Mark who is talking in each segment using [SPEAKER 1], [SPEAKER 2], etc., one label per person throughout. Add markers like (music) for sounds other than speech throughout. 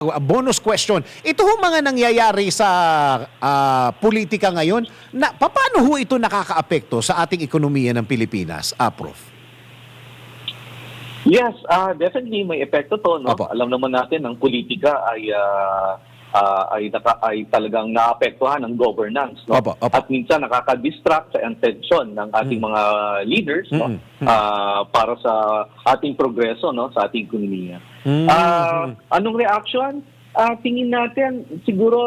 [SPEAKER 1] A bonus question. Ito ho mga nangyayari sa ah, politika ngayon, na paano ho ito nakakaapekto sa ating ekonomiya ng Pilipinas, ah, Prof?
[SPEAKER 2] Yes, ah definitely may epekto to, no?
[SPEAKER 1] Opo.
[SPEAKER 2] Alam naman natin ang politika ay ah, ah, ay naka, ay talagang naapektuhan ng governance, no?
[SPEAKER 1] Opo, opo.
[SPEAKER 2] At minsan nakaka-distract sa attention ng ating mga leaders, no?
[SPEAKER 1] Mm, mm.
[SPEAKER 2] Ah, para sa ating progreso, no, sa ating ekonomiya.
[SPEAKER 1] Mm.
[SPEAKER 2] Ah, anong reaction? Ah, tingin natin siguro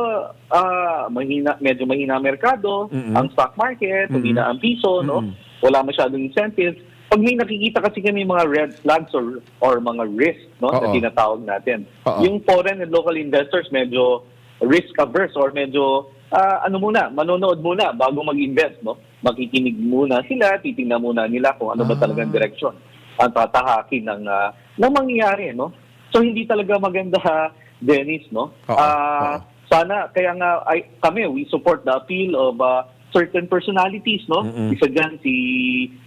[SPEAKER 2] ah, mahina medyo mahina ang merkado,
[SPEAKER 1] Mm-mm.
[SPEAKER 2] ang stock market,
[SPEAKER 1] Mm-mm.
[SPEAKER 2] humina ang piso, no?
[SPEAKER 1] Mm-mm.
[SPEAKER 2] Wala masyadong incentives. Pag may nakikita kasi kami mga red flags or or mga risk, no, na
[SPEAKER 1] Oo.
[SPEAKER 2] tinatawag natin.
[SPEAKER 1] Oo.
[SPEAKER 2] Yung foreign and local investors medyo risk averse or medyo ah, ano muna, manonood muna bago mag-invest, no? Makikinig muna sila, titingnan muna nila kung ano ba
[SPEAKER 1] Ah.
[SPEAKER 2] talagang direksyon ang tatahakin ng uh, ng mangyayari, no? So hindi talaga maganda Dennis, no?
[SPEAKER 1] Oo,
[SPEAKER 2] Ah,
[SPEAKER 1] oo.
[SPEAKER 2] sana kaya nga ay kami we support the appeal of uh, certain personalities, no?
[SPEAKER 1] Mm-mm.
[SPEAKER 2] Isa dyan si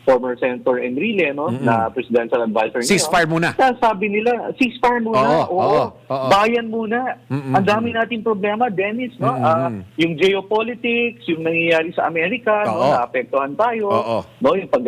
[SPEAKER 2] former Senator Enrile, no?
[SPEAKER 1] Mm-mm.
[SPEAKER 2] Na presidential advisor niya.
[SPEAKER 1] Ceasefire muna.
[SPEAKER 2] Kaya sabi nila, ceasefire muna.
[SPEAKER 1] Oo,
[SPEAKER 2] Oo,
[SPEAKER 1] oo, oo.
[SPEAKER 2] Bayan muna.
[SPEAKER 1] Mm-mm.
[SPEAKER 2] Ang dami nating problema, Dennis, no?
[SPEAKER 1] Mm-mm.
[SPEAKER 2] Ah, yung geopolitics, yung nangyayari sa Amerika,
[SPEAKER 1] Oo.
[SPEAKER 2] no? Naapektuhan tayo.
[SPEAKER 1] Oo.
[SPEAKER 2] No, yung pag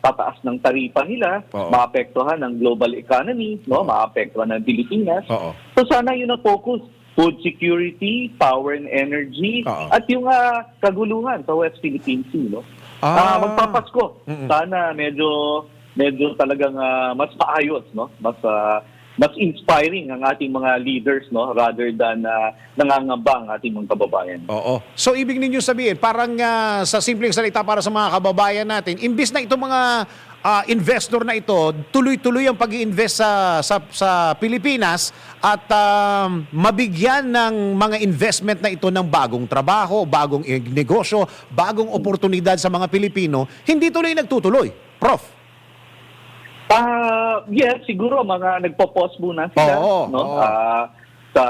[SPEAKER 2] tataas ng taripa nila,
[SPEAKER 1] Oo.
[SPEAKER 2] maapektuhan ng global economy, no? Maapektuhan ng Pilipinas.
[SPEAKER 1] Oo.
[SPEAKER 2] So sana yun ang focus. Food security, power and energy,
[SPEAKER 1] Oo.
[SPEAKER 2] at yung ah, kaguluhan sa West Philippine Sea, no?
[SPEAKER 1] Ah.
[SPEAKER 2] Ah, magpapasko.
[SPEAKER 1] Mm-mm.
[SPEAKER 2] Sana medyo medyo talagang ah, mas maayos, no? Mas ah, mas inspiring ang ating mga leaders, no? Rather than uh, nangangamba ang ating mga kababayan.
[SPEAKER 1] Oo. So ibig ninyo sabihin, parang ah, sa simpleng salita para sa mga kababayan natin, imbis na itong mga ah, investor na ito, tuloy-tuloy ang pag invest sa, sa, sa Pilipinas at um, mabigyan ng mga investment na ito ng bagong trabaho, bagong negosyo, bagong oportunidad sa mga Pilipino, hindi tuloy nagtutuloy. Prof.
[SPEAKER 2] Ah, yes, siguro mga nagpo-pause muna sila,
[SPEAKER 1] Oo,
[SPEAKER 2] no?
[SPEAKER 1] oo.
[SPEAKER 2] Ah, sa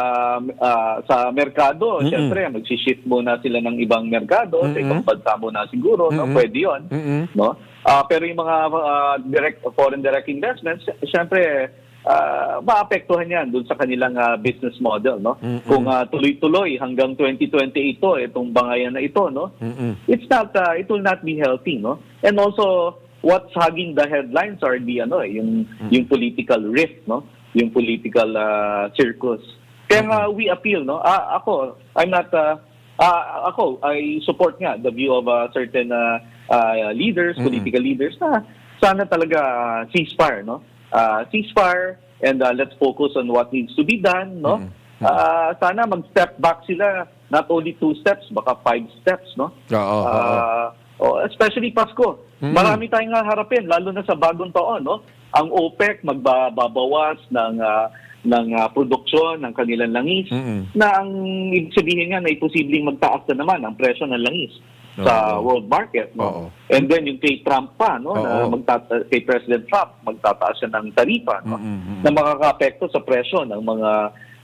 [SPEAKER 2] ah, sa merkado,
[SPEAKER 1] Mm-mm.
[SPEAKER 2] syempre magsi-shift muna sila ng ibang merkado, sa
[SPEAKER 1] Mm-mm.
[SPEAKER 2] ibang bansa muna siguro, no?
[SPEAKER 1] Mm-mm.
[SPEAKER 2] Pwede 'yon.
[SPEAKER 1] Mm-mm.
[SPEAKER 2] no? Ah, pero yung mga ah, direct foreign direct investments, syempre ah, maapektuhan 'yan dun sa kanilang ah, business model, no?
[SPEAKER 1] Mm-mm.
[SPEAKER 2] Kung ah, tuloy-tuloy hanggang 2028 ito, itong bangayan na ito, no?
[SPEAKER 1] Mm-mm.
[SPEAKER 2] It's not uh, it will not be healthy, no? And also what's hugging the headlines are the ano eh, yung yung political rift, no? Yung political uh, circus. Kaya nga we appeal, no? Ah, ako, I'm not uh, ah, ako I support nga the view of uh, certain uh, uh, leaders,
[SPEAKER 1] Mm-mm.
[SPEAKER 2] political leaders na sana talaga uh, ceasefire, no? Uh, ceasefire and uh, let's focus on what needs to be done, no?
[SPEAKER 1] Mm-mm.
[SPEAKER 2] Ah, sana mag-step back sila, not only two steps, baka five steps, no?
[SPEAKER 1] Oo, oo.
[SPEAKER 2] Oh, especially Pasko.
[SPEAKER 1] Mm.
[SPEAKER 2] Marami tayong harapin, lalo na sa bagong taon, no? Ang OPEC magbabawas ng ah, ng ah, produksyon ng kanilang langis
[SPEAKER 1] Mm-mm.
[SPEAKER 2] na ang ibig sabihin nga na posibleng magtaas na naman ang presyo ng langis sa
[SPEAKER 1] Oo.
[SPEAKER 2] world market, no? And then yung kay Trump pa, no? Na
[SPEAKER 1] Oo.
[SPEAKER 2] magtata- kay President Trump, magtataas siya ng taripa, no?
[SPEAKER 1] Mm-mm.
[SPEAKER 2] na makakaapekto sa presyo ng mga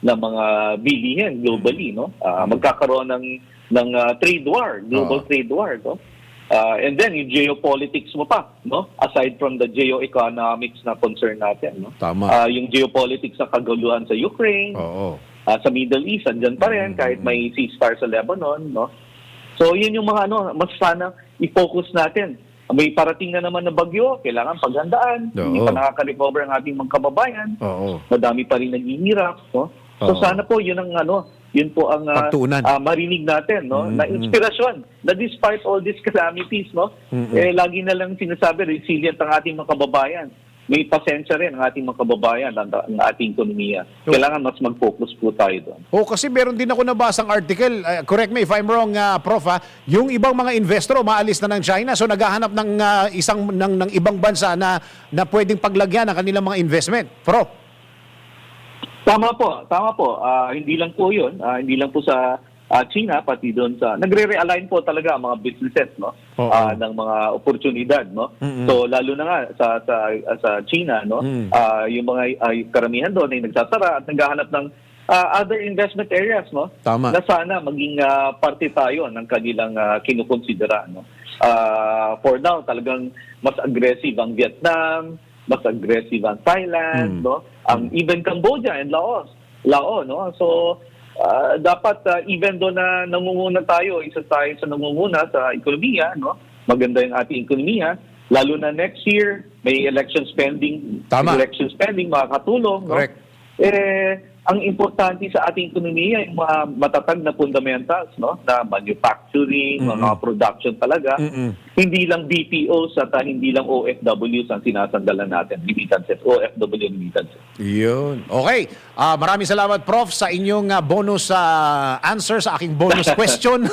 [SPEAKER 2] ng mga bilihin globally no Ah, magkakaroon ng ng ah, trade war global
[SPEAKER 1] Oo.
[SPEAKER 2] trade war no Ah, and then yung geopolitics mo pa no aside from the geoeconomics na concern natin no
[SPEAKER 1] Tama.
[SPEAKER 2] Ah, yung geopolitics sa kaguluhan sa Ukraine
[SPEAKER 1] Oo.
[SPEAKER 2] ah, sa Middle East andyan pa rin
[SPEAKER 1] Mm.
[SPEAKER 2] kahit may ceasefire sa Lebanon no so yun yung mga ano mas sana i-focus natin may parating na naman na bagyo kailangan paghandaan hindi
[SPEAKER 1] Oo.
[SPEAKER 2] pa nakaka-recover ang ating mga kababayan
[SPEAKER 1] Oo.
[SPEAKER 2] madami pa rin naghihirap, no? So
[SPEAKER 1] Oo.
[SPEAKER 2] sana po 'yun ang ano, 'yun po ang
[SPEAKER 1] Pagtuunan.
[SPEAKER 2] ah, marinig natin, no?
[SPEAKER 1] Mm,
[SPEAKER 2] Na inspirasyon na despite all these calamities, no?
[SPEAKER 1] Mm, mm.
[SPEAKER 2] Eh lagi na lang sinasabi resilient ang ating mga kababayan. May pasensya rin ang ating mga kababayan ang, ang ating ekonomiya. Kailangan mas mag-focus po tayo doon.
[SPEAKER 1] Oh, kasi meron din ako nabasang article, uh, correct me if I'm wrong, uh, Prof, ha? yung ibang mga investor maalis na ng China, so naghahanap ng uh, isang ng, ng ibang bansa na na pwedeng paglagyan ng kanilang mga investment. Prof.
[SPEAKER 2] Tama po, tama po. Ah, hindi lang po 'yun, ah, hindi lang po sa ah, China pati doon sa nagre-realign po talaga ang mga businesses no
[SPEAKER 1] Oo.
[SPEAKER 2] Ah, ng mga oportunidad no.
[SPEAKER 1] Mm-mm.
[SPEAKER 2] So lalo na nga sa sa sa China no,
[SPEAKER 1] Mm.
[SPEAKER 2] ah, yung mga ay, karamihan doon ay nagsasara at naghahanap ng ah, other investment areas no.
[SPEAKER 1] Tama.
[SPEAKER 2] Na sana maging ah, parte tayo ng kanilang uh, kinukonsidera no. Ah, for now talagang mas aggressive ang Vietnam, mas aggressive ang Thailand,
[SPEAKER 1] Mm.
[SPEAKER 2] no? Ang even Cambodia and Laos lao, no? So, ah, dapat ah, even though na nangunguna tayo, isa tayo sa nangunguna sa ekonomiya, no? Maganda yung ating ekonomiya, lalo na next year, may election spending,
[SPEAKER 1] Tama.
[SPEAKER 2] election spending makakatulong, no?
[SPEAKER 1] Correct.
[SPEAKER 2] Eh, ang importante sa ating ekonomiya yung mga matatag na fundamentals, no? Na manufacturing, mga production talaga.
[SPEAKER 1] Mm-mm.
[SPEAKER 2] Hindi lang BPOs at ah, hindi lang OFWs ang sinasandalan natin, remittances, OFW remittances.
[SPEAKER 1] Yun. Okay. Ah, maraming salamat, Prof, sa inyong ah, bonus ah, answer sa aking bonus (laughs) question. (laughs)